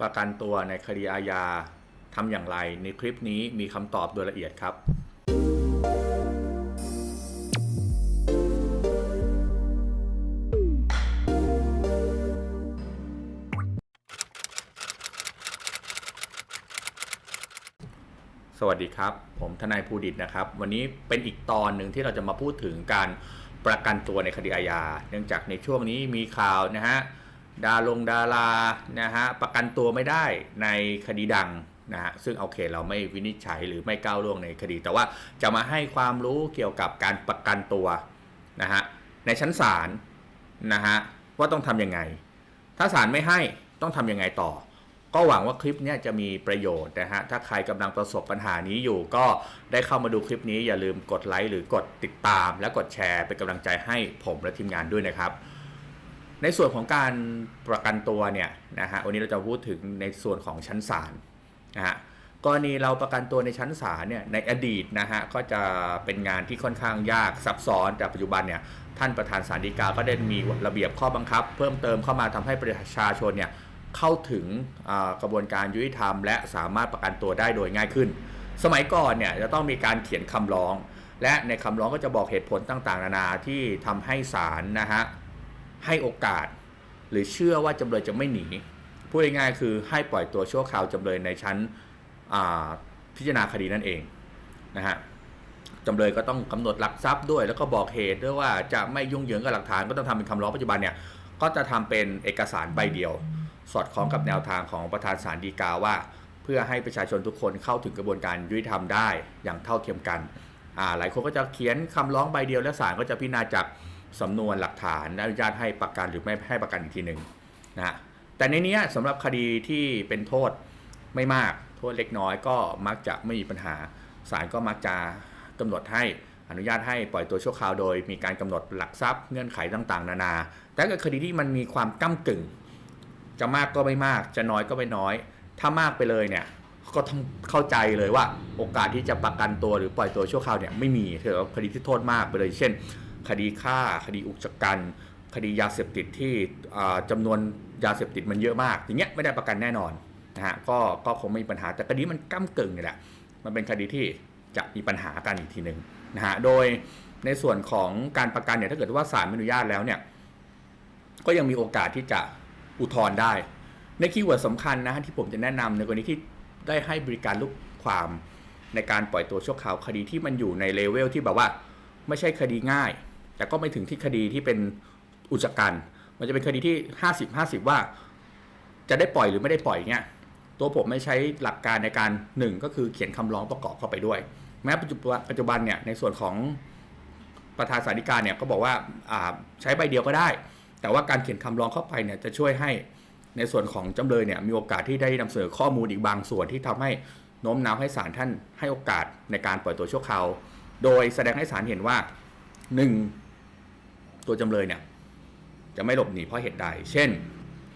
ประกันตัวในคดีอาญาทำอย่างไร ในคลิปนี้มีคำตอบโดยละเอียดครับ สวัสดีครับ ผมทนายภูดิตนะครับ วันนี้เป็นอีกตอนหนึ่งที่เราจะมาพูดถึงการประกันตัวในคดีอาญา เนื่องจากในช่วงนี้มีข่าวนะฮะ ดาลงดารานะฮะประกันตัวไม่ได้ในคดีดังนะฮะซึ่งโอเคเราไม่วินิจฉัยหรือไม่ก้าวล่วงในคดี แต่ว่าจะมาให้ความรู้เกี่ยวกับการประกันตัวนะฮะในชั้นศาลนะฮะว่าต้องทำยังไง ถ้าศาลไม่ให้ต้องทำยังไงต่อ ก็หวังว่าคลิปนี้จะมีประโยชน์นะฮะถ้าใครกำลังประสบปัญหานี้อยู่ ก็ได้เข้ามาดูคลิปนี้อย่าลืมกดไลค์หรือกดติดตาม และกดแชร์เป็นกำลังใจให้ผมและทีมงานด้วยนะครับ ในส่วนของการประกันตัวเนี่ยนะฮะวันนี้เราจะพูดถึงในส่วนของชั้นศาลนะฮะกรณีเราประกันตัวในชั้นศาลเนี่ยในอดีตนะฮะก็จะเป็นงานที่ค่อนข้างยากซับซ้อนแต่ปัจจุบันเนี่ยท่านประธานศาลฎีกาก็ได้มีระเบียบข้อบังคับ เพิ่มเติมเข้ามาทำให้ประชาชนเนี่ยเข้าถึงกระบวนการยุติธรรม และสามารถประกันตัวได้โดยง่ายขึ้น สมัยก่อนเนี่ยจะต้องมีการเขียนคำร้อง และในคำร้องก็จะบอกเหตุผลต่างๆ นานาที่ทำให้ศาลนะฮะ ให้โอกาส หรือเชื่อว่าจำเลยจะไม่หนีพูดง่ายๆคือให้ปล่อยตัวชั่วคราวจำเลยในชั้นพิจารณาคดีนั่นเองนะฮะจำเลยก็ต้องกำหนดหลักทรัพย์ด้วย แล้วก็บอกเหตุด้วยว่าจะไม่ยุ่งเหยิงกับหลักฐานก็ต้องทำเป็นคำร้องปัจจุบันเนี่ยก็จะทำเป็นเอกสารใบเดียว สอดคล้องกับแนวทางของประธานศาลฎีกาว่า เพื่อให้ประชาชนทุกคนเข้าถึงกระบวนการยุติธรรมได้อย่างเท่าเทียมกันหลายคนก็จะเขียนคำร้องใบเดียวและศาลก็จะพิจารณาจาก สำนวนหลักฐานอนุญาตให้ประกันหรือไม่ให้ประกันอีกทีหนึ่งนะฮะแต่ในนี้สำหรับคดีที่เป็นโทษไม่มากโทษเล็กน้อยก็มักจะไม่มีปัญหาศาลก็มักจะกำหนดให้อนุญาตให้ปล่อยตัวชั่วคราวโดยมีการกำหนดหลักทรัพย์เงื่อนไขต่างๆ นานา แต่กิดคดีที่มันมีความก้ากึ่ง จะมากก็ไม่มาก จะน้อยก็ไม่น้อย ถ้ามากไปเลยเนี่ยก็ต้องเข้าใจเลยว่าโอกาสที่จะประกันตัวหรือปล่อยตัวชั่วคราวเนี่ยไม่มีถือว่าคดีที่โทษมากไปเลย เช่น คดีฆ่า คดีอุกชะกัน คดียาเสพติดที่จำานวนยาเสพติดมันเยอะมาก อย่างเงี้ยไม่ได้ประกันแน่นอนนะฮะก็ก็คงไม่มีปัญหาแต่คดีมันก้ากึ่งนี่แหละมันเป็นคดีที่จะมีปัญหากันอีกทีหนึ่งนะฮะโดยในส่วนของการประกันเนี่ยถ้าเกิดว่าศาลอนุญาตแล้วเนี่ยก็ยังมีโอกาสที่จะอุทธรณ์ได้ ในคีย์เวิร์ดสำคัญนะฮะที่ผมจะแนะนำในกรณีที่ได้ให้บริการลูกความในการปล่อยตัวชั่วคราวคดีที่มันอยู่ในเลเวลที่แบบว่า ไม่ใช่คดีง่าย แต่ก็ไม่ถึงที่คดีที่เป็นอุจจกรรมันจะเป็นคดีที่ 50 50 ว่า จะได้ปล่อยหรือไม่ได้ปล่อยเงี้ยตัวผมไม่ใช้หลักการในการหนึ่งก็คือเขียนคำร้องประกอบเข้าไปด้วย แม้ปัจจุบันเนี่ยในส่วนของประธานสาธิการเนี่ยก็บอกว่าาใช้ใบเดียวก็ได้ แต่ว่าการเขียนคำร้องเข้าไปเนี่ยจะช่วยให้ในส่วนของจำเลยเนี่ยมีโอกาสที่ได้นำเสนอข้อมูลอีกบางส่วนที่ทำให้โน้มน้าวให้ศาลท่านให้โอกาสในการปล่อยตัวชั่วคราว โดยแสดงให้ศาลเห็นว่าหนึ่ง ตัวจำเลยเนี่ยจะไม่หลบหนีเพราะเหตุใด เช่น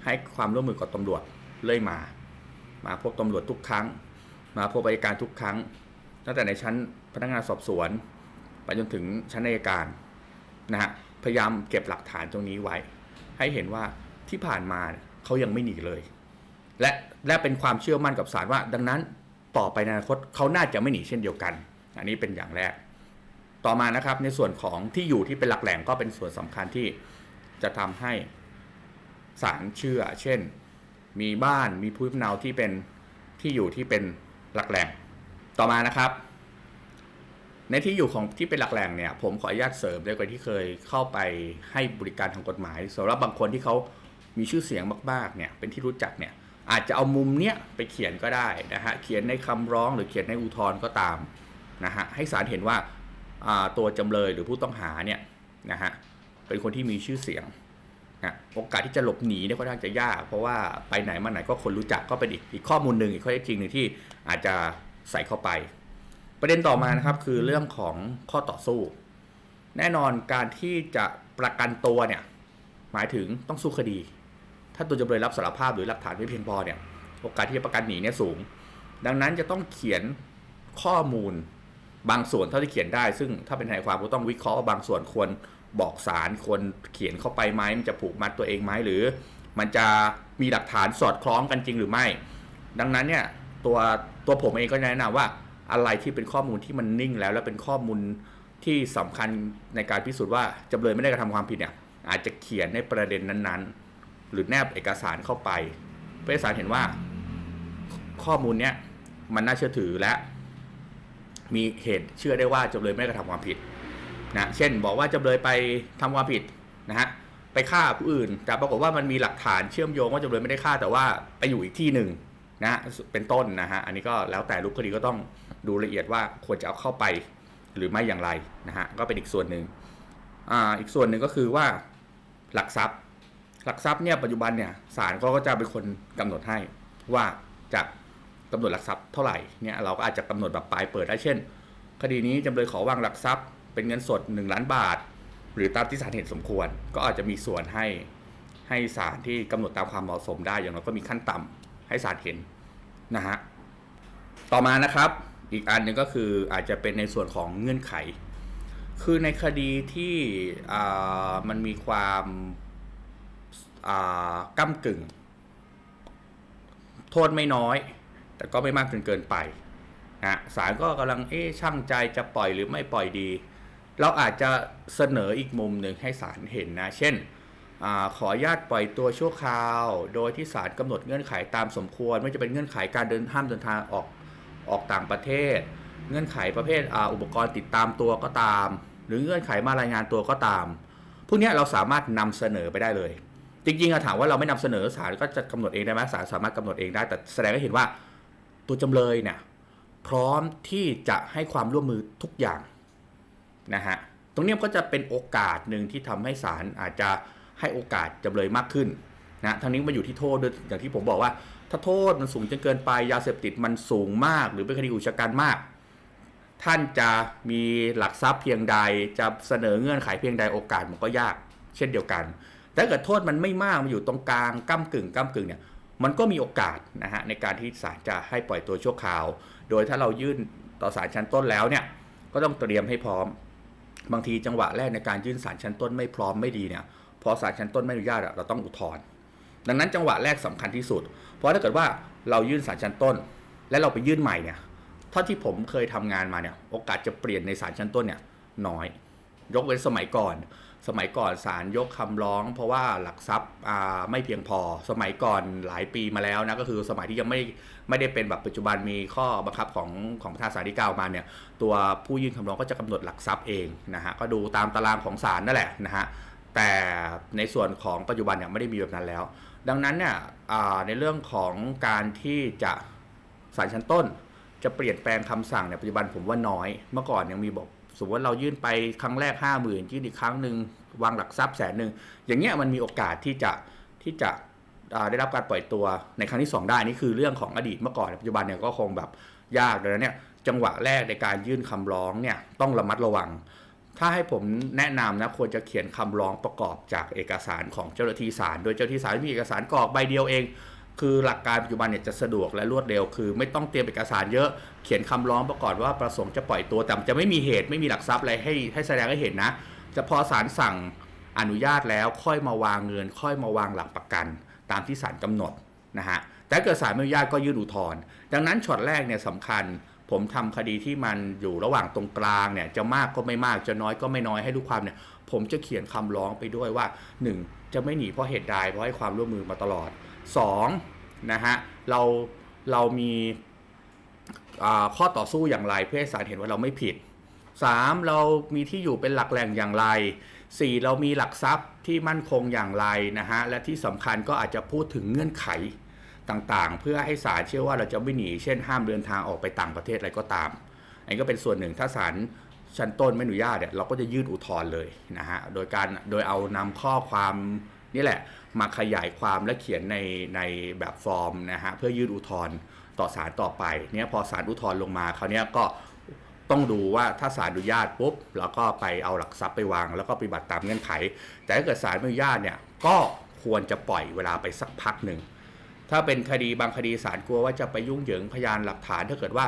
ให้ความร่วมมือกับตำรวจเลื่อยมา มาพบตำรวจทุกครั้ง มาพบอัยการทุกครั้ง ตั้งแต่ในชั้นพนักงานสอบสวน ไปจนถึงชั้นอัยการนะฮะ พยายามเก็บหลักฐานตรงนี้ไว้ ให้เห็นว่าที่ผ่านมาเนี่ยเขายังไม่หนีเลย และและเป็นความเชื่อมั่นกับศาลว่า ดังนั้นต่อไปในอนาคตเขาน่าจะไม่หนีเช่นเดียวกัน อันนี้เป็นอย่างแรก ต่อมานะครับในส่วนของที่อยู่ที่เป็นหลักแหล่งก็เป็นส่วนสำคัญที่จะทำให้ศาลเชื่อ เช่น มีบ้านมีภูมิลำเนาที่เป็นที่อยู่ที่เป็นหลักแหล่ง ต่อมานะครับ ในที่อยู่ของที่เป็นหลักแหล่งเนี่ย ผมขออนุญาตเสริมด้วยกรณีที่เคยเข้าไปให้บริการทางกฎหมายสำหรับบางคนที่เขามีชื่อเสียงมากๆเนี่ยเป็นที่รู้จักเนี่ยอาจจะเอามุมเนี้ยไปเขียนก็ได้นะฮะเขียนในคำร้องหรือเขียนในอุทธรณ์ก็ตามนะฮะให้ศาลเห็นว่า ตัวจำเลยหรือผู้ต้องหาเนี่ยนะฮะเป็นคนที่มีชื่อเสียงนะโอกาสที่จะหลบหนีเนี่ยค่อนข้างจะยาก เพราะว่าไปไหนมาไหนก็คนรู้จักก็เป็นอีกอีกข้อมูลหนึ่งอีกข้อเท็จจริงหนึ่งที่อาจจะใส่เข้าไป ประเด็นต่อมานะครับคือเรื่องของข้อต่อสู้ แน่นอนการที่จะประกันตัวเนี่ยหมายถึงต้องสู้คดี ถ้าตัวจำเลยรับสารภาพหรือหลักฐานไม่เพียงพอเนี่ยโอกาสที่จะประกันหนีเนี่ยสูง ดังนั้นจะต้องเขียนข้อมูล บางส่วนเท่าที่เขียนได้ ซึ่งถ้าเป็นทนายความก็ต้องวิเคราะห์ว่าบางส่วนควรบอกสารควรเขียนเข้าไปไหมมันจะผูกมัดตัวเองไหมหรือ มันจะมีหลักฐานสอดคล้องกันจริงหรือไม่ ดังนั้นเนี่ยตัวตัวผมเองก็แนะนำว่าอะไรที่เป็นข้อมูลที่มันนิ่งแล้ว และเป็นข้อมูลที่สำคัญในการพิสูจน์ว่าจำเลยไม่ได้กระทำความผิดเนี่ยอาจจะเขียนในประเด็นนั้นๆ หรือแนบเอกสารเข้าไปเพื่อให้ศาลเห็นว่า ข้อมูลเนี้ยมันน่าเชื่อถือและ มีเหตุเชื่อได้ว่าจำเลยไม่กระทำความผิดนะเช่นบอกว่าจำเลยไปทำความผิดนะฮะไปฆ่าผู้อื่น แต่ปรากฏว่ามันมีหลักฐานเชื่อมโยงว่าจำเลยไม่ได้ฆ่าแต่ว่าไปอยู่อีกที่หนึ่งนะเป็นต้นนะฮะอันนี้ก็แล้วแต่รูปคดีก็ต้องดูละเอียดว่าควรจะเอาเข้าไปหรือไม่อย่างไรนะฮะก็เป็นอีกส่วนหนึ่งอ่าอีกส่วนหนึ่งก็คือว่าหลักทรัพย์ หลักทรัพย์เนี่ยปัจจุบันเนี่ยศาลก็จะเป็นคนกำหนดให้ว่าจะ กำหนดหลักทรัพย์เท่าไหร่เนี่ยเราก็อาจจะกำหนดแบบปลายเปิดได้เช่น คดีนี้จำเลยขอวางหลักทรัพย์ เป็นเงินสด 1 ล้านบาท หรือตามที่ศาลเห็นสมควร ก็อาจจะมีส่วนให้ให้ศาลที่กำหนดตามความเหมาะสมได้อย่างน้อยก็มีขั้นต่ำให้ศาลเห็นนะฮะต่อมานะครับอีกอันหนึ่งก็คืออาจจะเป็นในส่วนของเงื่อนไข คือในคดีที่มันมีความก้ากึ่ง โทษไม่น้อย แต่ก็ไม่มากจนเกินไปนะศาลก็กำลังเอ๊ช่างใจจะปล่อยหรือไม่ปล่อยดี เราอาจจะเสนออีกมุมหนึ่งให้ศาลเห็นนะ เช่นอขออนุญาตปล่อยตัวชั่วคราว โดยที่ศาลกำหนดเงื่อนไขตามสมควร ไม่จะเป็นเงื่อนไขการเดินห้ามเดินทางออกออกต่างประเทศ เงื่อนไขประเภทออุปกรณ์ติดตามตัวก็ตาม หรือเงื่อนไขมารายงานตัวก็ตามพวกนี้เราสามารถนำเสนอไปได้เลย จริงๆอะถามว่าเราไม่นำเสนอศาลก็จะกำหนดเองได้ไหมศาลสามารถกำหนดเองได้แต่แสดงให้เห็นว่า ตัวจำเลยเนี่ยพร้อมที่จะให้ความร่วมมือทุกอย่างนะฮะตรงนี้ก็จะเป็นโอกาสหนึ่งที่ทำให้ศาลอาจจะให้โอกาสจำเลยมากขึ้นนะทั้งนี้มันอยู่ที่โทษด้วยอย่างที่ผมบอกว่า ถ้าโทษมันสูงจนเกินไปยาเสพติดมันสูงมาก หรือเป็นคดีอุชกันมาก ท่านจะมีหลักทรัพย์เพียงใดจะเสนอเงื่อนไขเพียงใดโอกาสมันก็ยาก เช่นเดียวกัน แต่ถ้าเกิดโทษมันไม่มากมันอยู่ตรงกลางก้ากึ่งก้ากึ่งเนี่ย มันก็มีโอกาสนะฮะในการที่ศาลจะให้ปล่อยตัวชั่วคราว โดยถ้าเรายื่นต่อศาลชั้นต้นแล้วเนี่ยก็ต้องเตรียมให้พร้อม บางทีจังหวะแรกในการยื่นศาลชั้นต้นไม่พร้อมไม่ดีเนี่ยพอศาลชั้นต้นไม่อนุญาตเราต้องอุทธรณ์ดังนั้นจังหวะแรกสำคัญที่สุด เพราะถ้าเกิดว่าเรายื่นศาลชั้นต้น และเราไปยื่นใหม่เนี่ยเท่าที่ผมเคยทำงานมาเนี่ยโอกาสจะเปลี่ยนในศาลชั้นต้นเนี่ยน้อย ยกเว้นสมัยก่อน สมัยก่อนศาลยกคำร้อง เพราะว่าหลักทรัพย์ไม่เพียงพอ สมัยก่อนหลายปีมาแล้วนะก็คือสมัยที่ยังไม่ไม่ได้เป็นแบบปัจจุบันมีข้อบังคับของของประธานศาลที่เก้ามาเนี่ยตัวผู้ยื่นคำร้องก็จะกำหนดหลักทรัพย์เองนะฮะก็ดูตามตารางของศาลนั่นแหละนะฮะแต่ในส่วนของปัจจุบันเนี่ยไม่ได้มีแบบนั้นแล้ว ดังนั้นเนี่ยในเรื่องของการที่จะศาลชั้นต้นจะเปลี่ยนแปลงคำสั่งในยปัจจุบันผมว่าน้อย เมื่อก่อนยังมีบอก สมมติว่าเรายื่นไปครั้งแรก5 0,000ยื่นอีกครั้งหนึ่งวางหลักทรัพย์แสนหนึ่งอย่างเงี้ยมันมีโอกาสที่จะที่จะได้รับการปล่อยตัวในครั้งที่ 2 ได้นี่คือเรื่องของอดีตเมื่อก่อนปัจจุบันเนี่ยก็คงแบบยากดังนั้นเนี่ยจังหวะแรกในการยื่นคำร้องเนี่ยต้องระมัดระวัง ถ้าให้ผมแนะนำนะควรจะเขียนคำร้องประกอบจากเอกสารของเจ้าหน้าที่ศาลโดยเจ้าหน้าที่ศาลมีเอกสารกรอกใบเดียวเอง คือหลักการปัจจุบันเนี่ยจะสะดวกและรวดเร็ว คือ ไม่ต้องเตรียมเอกสารเยอะเขียนคำร้องประกอบว่าประสงค์จะปล่อยตัวแต่จะไม่มีเหตุไม่มีหลักทรัพย์อะไรให้ให้แสดงให้เห็นนะจะพอศาลสั่งอนุญาตแล้วค่อยมาวางเงิน ค่อยมาวางหลักประกัน ตามที่ศาลกำหนดนะฮะแต่เกิดศาลไม่อนุญาตก็ยื่นอุทธรณ์ดังนั้นช็อตแรกเนี่ยสำคัญ ผมทำคดีที่มันอยู่ระหว่างตรงกลางเนี่ยจะมากก็ไม่มากจะน้อยก็ไม่น้อยให้ลูกความเนี่ยผมจะเขียนคำร้องไปด้วยว่า 1. จะไม่หนีเพราะเหตุใดเพราะให้ความร่วมมือมาตลอด 2. นะฮะเราเรามีข้อต่อสู้อย่างไรเพื่อให้ศาลเห็นว่าเราไม่ผิด 3. เรามีที่อยู่เป็นหลักแหล่งอย่างไร 4. เรามีหลักทรัพย์ที่มั่นคงอย่างไรนะฮะและที่สำคัญก็อาจจะพูดถึงเงื่อนไขต่างๆ เพื่อให้ศาลเชื่อว่าเราจะไม่หนี เช่นห้ามเดินทางออกไปต่างประเทศอะไรก็ตาม อันนี้ก็เป็นส่วนหนึ่งถ้าศาลชั้นต้นไม่อนุญาตเนี่ยเราก็จะยื่นอุทธรณ์เลยนะฮะโดยการโดยเอานำข้อความ นี่แหละมาขยายความและเขียนในในแบบฟอร์มนะฮะเพื่อยื่นอุทธรณ์ต่อศาลต่อไปเนี่ยพอศาลอุทธรณ์ลงมาคราวเนี้ยก็ต้องดูว่าถ้าศาลอนุญาตปุ๊บแล้วก็ไปเอาหลักทรัพย์ไปวาง แล้วก็ปฏิบัติตามเงื่อนไข แต่ถ้าเกิดศาลไม่อนุญาตเนี่ยก็ควรจะปล่อยเวลาไปสักพักหนึ่งถ้าเป็นคดีบางคดีศาลกลัวว่าจะไปยุ่งเหยิงพยานหลักฐานถ้าเกิดว่า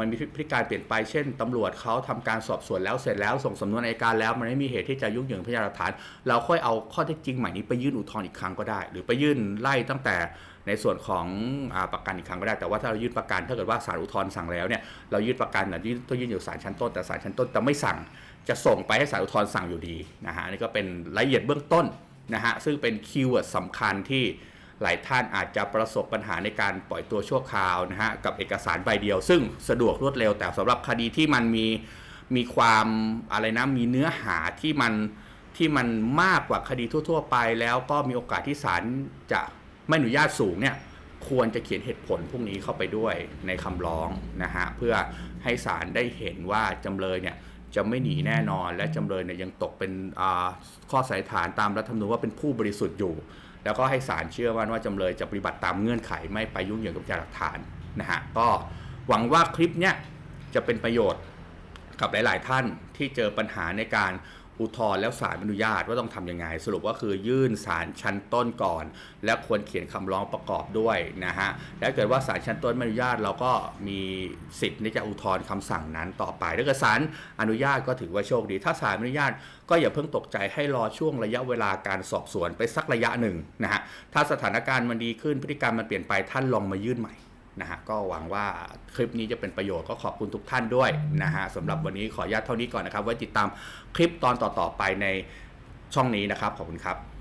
มันมีพฤติการเปลี่ยนไปเช่นตำรวจเขาทำการสอบสวนแล้วเสร็จแล้วส่งสำนวนอัยการแล้ว มันไม่มีเหตุที่จะยุ่งเหยิงพยานหลักฐาน เราค่อยเอาข้อเท็จจริงใหม่นี้ไปยื่นอุทธรณ์อีกครั้งก็ได้ หรือไปยื่นไล่ตั้งแต่ในส่วนของอประกันอีกครั้งก็ได้แต่ว่าถ้าเรายื่นประกันถ้าเกิดว่าศาลอุทธรณ์สั่งแล้วเนี่ยเรายื่นประกันน่ะยื่นต้องยื่นอยู่ศาลชั้นต้น แต่ศาลชั้นต้นจะไม่สั่งจะส่งไปให้ศาลอุทธรณ์สั่งอยู่ดีนะฮะนนี่ก็เป็นรายละเอียดเบื้องต้นนะฮะซึ่งเป็นคีย์เวิร์ดสำคัญที่ หลายท่านอาจจะประสบปัญหาในการปล่อยตัวชั่วคราวนะฮะกับเอกสารใบเดียว ซึ่งสะดวกรวดเร็วแต่สำหรับคดีที่มันมีมีความอะไรนะมีเนื้อหาที่มันที่มันมากกว่าคดีทั่ว ๆ ไป แล้วก็มีโอกาสที่ศาลจะไม่อนุญาตสูงเนี่ยควรจะเขียนเหตุผลพวกนี้เข้าไปด้วยในคำร้องนะฮะเพื่อให้ศาลได้เห็นว่าจำเลยเนี่ยจะไม่หนีแน่นอน และจำเลยเนี่ยยังตกเป็นข้อสันนิษฐานตามรัฐธรรมนูญว่าเป็นผู้บริสุทธิ์อยู่ แล้วก็ให้ศาลเชื่อว่าว่าจำเลยจะปฏิบัติตามเงื่อนไขไม่ไปยุ่งเหยิงกับพยานหลักฐานนะฮะก็หวังว่าคลิปเนี้ยจะเป็นประโยชน์กับหลาย ๆ ท่านที่เจอปัญหาในการ อุทธรณ์แล้วศาลอนุญาตว่าต้องทำยังไง สรุปว่าคือยื่นศาลชั้นต้นก่อน และควรเขียนคำร้องประกอบด้วยนะฮะและเกิดว่าศาลชั้นต้นไม่อนุญาตเราก็มีสิทธิ์ที่จะอุทธรณ์คำสั่งนั้นต่อไปถ้าเกิดศาลอนุญาตก็ถือว่าโชคดี ถ้าศาลอนุญาตก็อย่าเพิ่งตกใจให้รอช่วงระยะเวลาการสอบสวนไปสักระยะหนึ่งนะฮะถ้าสถานการณ์มันดีขึ้นพฤติกรรมมันเปลี่ยนไปท่านลองมายื่นใหม่ นะฮะก็หวังว่าคลิปนี้จะเป็นประโยชน์ก็ขอบคุณทุกท่านด้วยนะฮะสำหรับวันนี้ขออนุญาตเท่านี้ก่อนนะครับ ไว้ติดตามคลิปตอนต่อๆไปในช่องนี้นะครับ ขอบคุณครับ